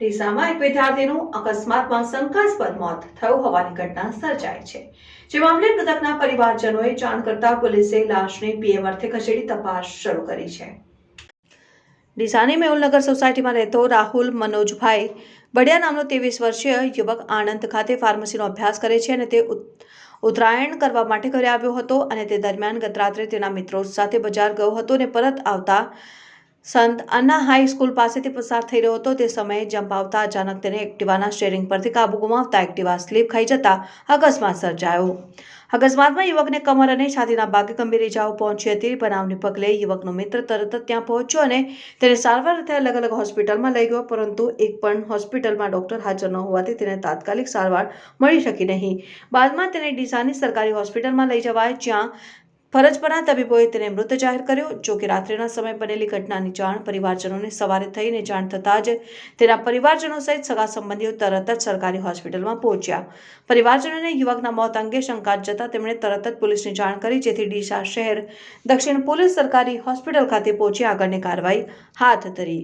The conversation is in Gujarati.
ડીસામાં એક વિદ્યાર્થીનું અકસ્માતમાં શંકાસ્પદ મોત થયું હોવાની ઘટના સર્જાઈ છે. જે મામલે મૃતકના પરિવારજનોએ જાણ કરતા પોલીસે લાશને પીએમ અર્થે ખસેડી તપાસ શરૂ કરી છે. ડીસાની મેહુલનગર સોસાયટીમાં રહેતો રાહુલ મનોજભાઈ બડિયા નામનો ત્રેવીસ વર્ષીય યુવક આણંદ ખાતે ફાર્મસીનો અભ્યાસ કરે છે અને તે ઉત્તરાયણ કરવા માટે ઘરે આવ્યો હતો અને તે દરમિયાન ગત રાત્રે તેના મિત્રો સાથે બજાર ગયો હતો અને પરત આવતા સંત અન્ના હાઈ સ્કૂલ પાસેથી પસાર થઈ રહ્યો હતો. તે સમયે જમ્પ આવતા અચાનક તેને એક્ટિવાના સ્ટેરિંગ પરથી કાબુ ગુમાવતા એક્ટિવા સ્લીપ ખાઈ જતા અકસ્માત સર્જાયો. અકસ્માતમાં યુવકને કમર અને છાતીના ભાગે ગંભીર ઇજાઓ પહોંચી હતી. બનાવને પગલે યુવકનો મિત્ર તરત જ ત્યાં પહોંચ્યો અને તેને સારવાર અર્થે અલગ અલગ હોસ્પિટલમાં લઈ ગયો, પરંતુ એક પણ હોસ્પિટલમાં ડોક્ટર હાજર ન હોવાથી તેને તાત્કાલિક સારવાર મળી શકી નહીં. બાદમાં તેને ડીસાની સરકારી હોસ્પિટલમાં લઈ જવાય, જ્યાં ફરજ પરના તબીબોએ તેને મૃત જાહેર કર્યો, જો કે રાત્રિના સમયે બનેલી ઘટનાની જાણ પરિવારજનોને સવારે થઈને જાણ થતાં જ તેના પરિવારજનો સહિત સગા સંબંધીઓ તરત જ સરકારી હોસ્પિટલમાં પહોંચ્યા. પરિવારજનોને યુવકના મોત અંગે શંકા જતા તેમણે તરત જ પોલીસને જાણ કરી, જેથી ડીસા શહેર દક્ષિણ પોલીસ સરકારી હોસ્પિટલ ખાતે પહોંચી આગળની કાર્યવાહી હાથ ધરી.